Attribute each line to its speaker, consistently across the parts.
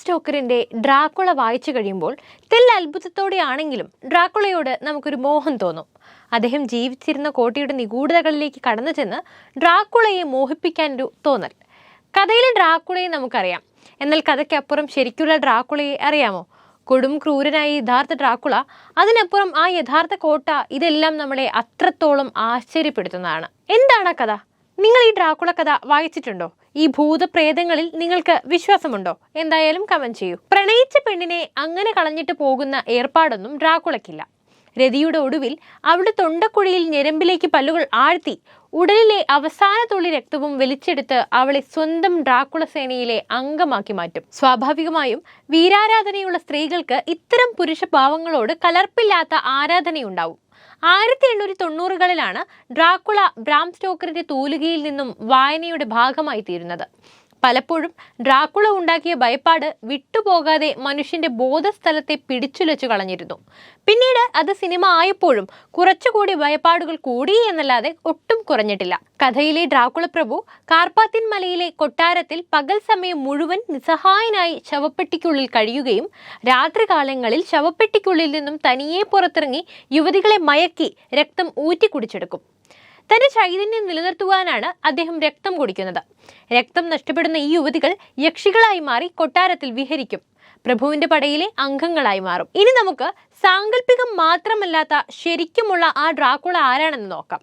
Speaker 1: സ്റ്റോക്കറിന്റെ Dracula വായിച്ചു കഴിയുമ്പോൾ തെല്ല അത്ഭുതത്തോടെയാണെങ്കിലും ഡ്രാക്കുളയോട് നമുക്കൊരു മോഹം തോന്നും. അദ്ദേഹം ജീവിച്ചിരുന്ന കോട്ടയുടെ നിഗൂഢതകളിലേക്ക് കടന്നു ചെന്ന് ഡ്രാക്കുളയെ മോഹിപ്പിക്കാൻ ഒരു തോന്നൽ. കഥയിലെ ഡ്രാക്കുളയെ നമുക്കറിയാം. എന്നാൽ കഥയ്ക്കപ്പുറം ശരിക്കുള്ള ഡ്രാക്കുളയെ അറിയാമോ? കൊടും ക്രൂരനായ യഥാർത്ഥ ഡ്രാക്കുള അതിനപ്പുറം ആ യഥാർത്ഥ കോട്ട ഇതെല്ലാം നമ്മളെ അത്രത്തോളം ആശ്ചര്യപ്പെടുത്തുന്നതാണ്. എന്താണ് കഥ? നിങ്ങൾ ഈ ഡ്രാക്കുള കഥ വായിച്ചിട്ടുണ്ടോ? ഈ ഭൂതപ്രേതങ്ങളിൽ നിങ്ങൾക്ക് വിശ്വാസമുണ്ടോ? എന്തായാലും കമന്റ് ചെയ്യൂ. പ്രണയിച്ച പെണ്ണിനെ അങ്ങനെ കളഞ്ഞിട്ട് പോകുന്ന ഏർപ്പാടൊന്നും ഡ്രാക്കുളയ്ക്കില്ല. രതിയുടെ ഒടുവിൽ അവിടെ തൊണ്ടക്കുഴിയിൽ ഞരമ്പിലേക്ക് പല്ലുകൾ ആഴ്ത്തി ഉടലിലെ അവസാന തുള്ളി രക്തവും വലിച്ചെടുത്ത് അവളെ സ്വന്തം ഡ്രാക്കുള സേനയിലെ അംഗമാക്കി മാറ്റും. സ്വാഭാവികമായും വീരാരാധനയുള്ള സ്ത്രീകൾക്ക് ഇത്തരം പുരുഷ ഭാവങ്ങളോട് കലർപ്പില്ലാത്ത ആരാധനയുണ്ടാവും. ആയിരത്തി എണ്ണൂറ്റി തൊണ്ണൂറുകളിലാണ് ഡ്രാക്കുള ബ്രാം സ്റ്റോക്കറിന്റെ തൂലികയിൽ നിന്നും വായനയുടെ ഭാഗമായി തീരുന്നത് പലപ്പോഴും ഡ്രാക്കുള ഉണ്ടാക്കിയ ഭയപ്പാട് വിട്ടുപോകാതെ മനുഷ്യന്റെ ബോധസ്ഥലത്തെ പിടിച്ചുലച്ചു കളഞ്ഞിരുന്നു. പിന്നീട് അത് സിനിമ ആയപ്പോഴും കുറച്ചുകൂടി ഭയപ്പാടുകൾ കൂടി എന്നല്ലാതെ ഒട്ടും കുറഞ്ഞിട്ടില്ല. കഥയിലെ ഡ്രാക്കുള പ്രഭു കാർപ്പാത്തിൻ മലയിലെ കൊട്ടാരത്തിൽ പകൽ സമയം മുഴുവൻ നിസ്സഹായനായി ശവപ്പെട്ടിക്കുള്ളിൽ കഴിയുകയും രാത്രികാലങ്ങളിൽ ശവപ്പെട്ടിക്കുള്ളിൽ നിന്നും തനിയെ പുറത്തിറങ്ങി യുവതികളെ മയക്കി രക്തം ഊറ്റി കുടിച്ചെടുക്കും തന്റെ ചൈതന്യം നിലനിർത്തുവാനാണ് അദ്ദേഹം രക്തം കുടിക്കുന്നത്. രക്തം നഷ്ടപ്പെടുന്ന ഈ യുവതികൾ യക്ഷികളായി മാറി കൊട്ടാരത്തിൽ വിഹരിക്കും. പ്രഭുവിന്റെ പടയിലെ അംഗങ്ങളായി മാറും. ഇനി നമുക്ക് സാങ്കല്പികം മാത്രമല്ലാത്ത ശരിക്കുമുള്ള ആ ഡ്രാക്കുള ആരാണെന്ന് നോക്കാം.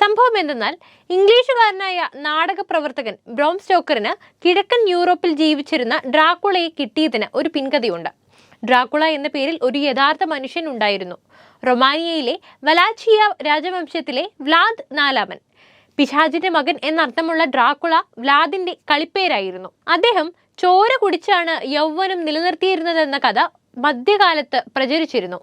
Speaker 1: സംഭവം എന്തെന്നാൽ ഇംഗ്ലീഷുകാരനായ നാടക പ്രവർത്തകൻ ബ്രോം സ്റ്റോക്കറിന് കിഴക്കൻ യൂറോപ്പിൽ ജീവിച്ചിരുന്ന ഡ്രാക്കുളയെ കിട്ടിയതിന് ഒരു പിൻകഥയുണ്ട് ഡ്രാക്കുള എന്ന പേരിൽ ഒരു യഥാർത്ഥ മനുഷ്യൻ ഉണ്ടായിരുന്നു. റൊമാനിയയിലെ വലാച്ചിയ രാജവംശത്തിലെ വ്ലാദ് നാലാമൻ. പിശാജിന്റെ മകൻ എന്നർത്ഥമുള്ള ഡ്രാക്കുള വ്ലാദിന്റെ കളിപ്പേരായിരുന്നു. അദ്ദേഹം ചോര കുടിച്ചാണ് യൗവനം നിലനിർത്തിയിരുന്നതെന്ന കഥ മധ്യകാലത്ത് പ്രചരിച്ചിരുന്നു.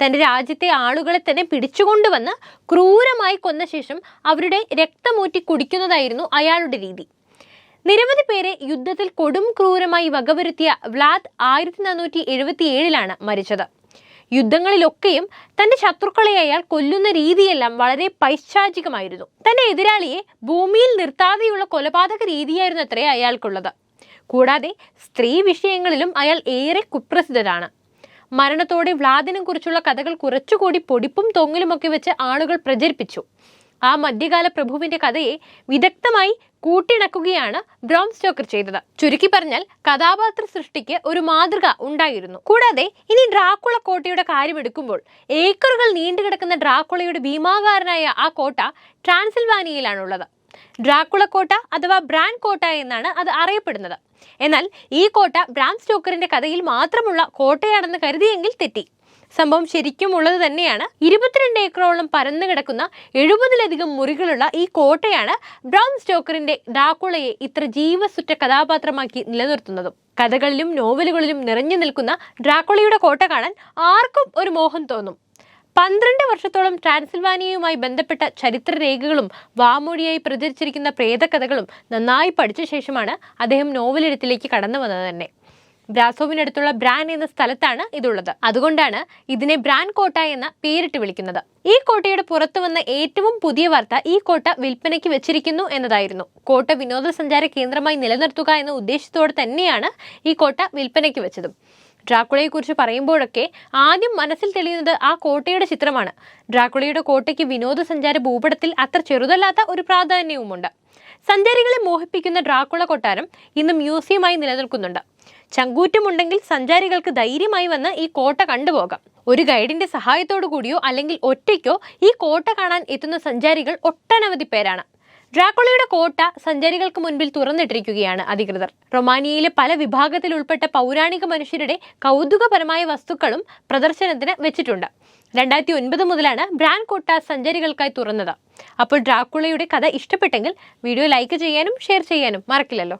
Speaker 1: തന്റെ രാജ്യത്തെ ആളുകളെ തന്നെ പിടിച്ചുകൊണ്ടുവന്ന് ക്രൂരമായി കൊന്ന ശേഷം അവരുടെ രക്തമൂറ്റി കുടിക്കുന്നതായിരുന്നു അയാളുടെ രീതി. നിരവധി പേരെ യുദ്ധത്തിൽ കൊടും ക്രൂരമായി വകവരുത്തിയ വ്ലാദ് ആയിരത്തി നാനൂറ്റി എഴുപത്തി ഏഴിലാണ് മരിച്ചത്. യുദ്ധങ്ങളിലൊക്കെയും തന്റെ ശത്രുക്കളെ അയാൾ കൊല്ലുന്ന രീതിയെല്ലാം വളരെ പൈശാചികമായിരുന്നു. തന്റെ എതിരാളിയെ ഭൂമിയിൽ നിർത്താതെയുള്ള കൊലപാതക രീതിയായിരുന്നു അത്രേ അയാൾക്കുള്ളത്. കൂടാതെ സ്ത്രീ വിഷയങ്ങളിലും അയാൾ ഏറെ കുപ്രസിദ്ധരാണ് മരണത്തോടെ വ്ലാദിനെ കുറിച്ചുള്ള കഥകൾ കുറച്ചുകൂടി പൊടിപ്പും തൊങ്ങലുമൊക്കെ വെച്ച് ആളുകൾ പ്രചരിപ്പിച്ചു. ആ മധ്യകാല പ്രഭുവിന്റെ കഥയെ വിദഗ്ധമായി കൂട്ടിണക്കുകയാണ് ബ്രോം സ്റ്റോക്കർ ചെയ്തത്. ചുരുക്കി പറഞ്ഞാൽ കഥാപാത്ര സൃഷ്ടിക്ക് ഒരു മാതൃക ഉണ്ടായിരുന്നു. കൂടാതെ ഇനി ഡ്രാക്കുള കോട്ടയുടെ കാര്യം എടുക്കുമ്പോൾ ഏക്കറുകൾ നീണ്ടുകിടക്കുന്ന ഡ്രാക്കുളയുടെ ഭീമാകാരനായ ആ കോട്ട ട്രാൻസിൽവാനിയയിലാണുള്ളത്. ഡ്രാക്കുള കോട്ട അഥവാ ബ്രാൻ കോട്ട എന്നാണ് അത് അറിയപ്പെടുന്നത്. എന്നാൽ ഈ കോട്ട ബ്രാം സ്റ്റോക്കറിന്റെ കഥയിൽ മാത്രമുള്ള കോട്ടയാണെന്ന് കരുതിയെങ്കിൽ തെറ്റി. സംഭവം ശരിക്കും ഉള്ളത് തന്നെയാണ്. ഇരുപത്തിരണ്ട് ഏക്കറോളം പരന്നു കിടക്കുന്ന എഴുപതിലധികം മുറികളുള്ള ഈ കോട്ടയാണ് ബ്രൗൺ സ്റ്റോക്കറിന്റെ ഡാക്കുളയെ ഇത്ര ജീവസുറ്റ കഥാപാത്രമാക്കി നിലനിർത്തുന്നതും. കഥകളിലും നോവലുകളിലും നിറഞ്ഞു നിൽക്കുന്ന ഡ്രാക്കുളയുടെ കോട്ട കാണാൻ ആർക്കും ഒരു മോഹം തോന്നും. പന്ത്രണ്ട് വർഷത്തോളം ട്രാൻസിൽവാനിയയുമായി ബന്ധപ്പെട്ട ചരിത്രരേഖകളും വാമൊഴിയായി പ്രചരിച്ചിരിക്കുന്ന പ്രേതകഥകളും നന്നായി പഠിച്ച ശേഷമാണ് അദ്ദേഹം നോവലെഴുത്തിലേക്ക് കടന്നു വന്നത് തന്നെ. ബ്രാസോവിനടുത്തുള്ള ബ്രാൻ എന്ന സ്ഥലത്താണ് ഇതുള്ളത്. അതുകൊണ്ടാണ് ഇതിനെ ബ്രാൻ കോട്ട എന്ന് പേരിട്ട് വിളിക്കുന്നത്. ഈ കോട്ടയുടെ പുറത്തു വന്ന ഏറ്റവും പുതിയ വാർത്ത ഈ കോട്ട വിൽപ്പനയ്ക്ക് വെച്ചിരിക്കുന്നു എന്നതായിരുന്നു. കോട്ട വിനോദസഞ്ചാര കേന്ദ്രമായി നിലനിർത്തുക എന്ന ഉദ്ദേശത്തോടെ തന്നെയാണ് ഈ കോട്ട വിൽപ്പനയ്ക്ക് വെച്ചതും. ഡ്രാക്കുളയെക്കുറിച്ച് പറയുമ്പോഴൊക്കെ ആദ്യം മനസ്സിൽ തെളിയുന്നത് ആ കോട്ടയുടെ ചിത്രമാണ്. ഡ്രാക്കുളയുടെ കോട്ടയ്ക്ക് വിനോദസഞ്ചാര ഭൂപടത്തിൽ അത്ര ചെറുതല്ലാത്ത ഒരു പ്രാധാന്യവുമുണ്ട്. സഞ്ചാരികളെ മോഹിപ്പിക്കുന്ന ഡ്രാക്കുള കൊട്ടാരം ഇന്ന് മ്യൂസിയമായി നിലനിൽക്കുന്നുണ്ട്. ചങ്കൂറ്റമുണ്ടെങ്കിൽ സഞ്ചാരികൾക്ക് ധൈര്യമായി വന്ന് ഈ കോട്ട കണ്ടുപോകാം. ഒരു ഗൈഡിന്റെ സഹായത്തോടു കൂടിയോ അല്ലെങ്കിൽ ഒറ്റയ്ക്കോ ഈ കോട്ട കാണാൻ എത്തുന്ന സഞ്ചാരികൾ ഒട്ടനവധി പേരാണ്. ഡ്രാക്കുളയുടെ കോട്ട സഞ്ചാരികൾക്ക് മുൻപിൽ തുറന്നിട്ടിരിക്കുകയാണ് അധികൃതർ. റൊമാനിയയിലെ പല വിഭാഗത്തിൽ ഉൾപ്പെട്ട പൗരാണിക മനുഷ്യരുടെ കൗതുകപരമായ വസ്തുക്കളും പ്രദർശനത്തിന് വെച്ചിട്ടുണ്ട്. രണ്ടായിരത്തി ഒൻപത് മുതലാണ് ബ്രാൻഡ് കോട്ട സഞ്ചാരികൾക്കായി തുറന്നത്. അപ്പോൾ ഡ്രാക്കുളയുടെ കഥ ഇഷ്ടപ്പെട്ടെങ്കിൽ വീഡിയോ ലൈക്ക് ചെയ്യാനും ഷെയർ ചെയ്യാനും മറക്കില്ലല്ലോ.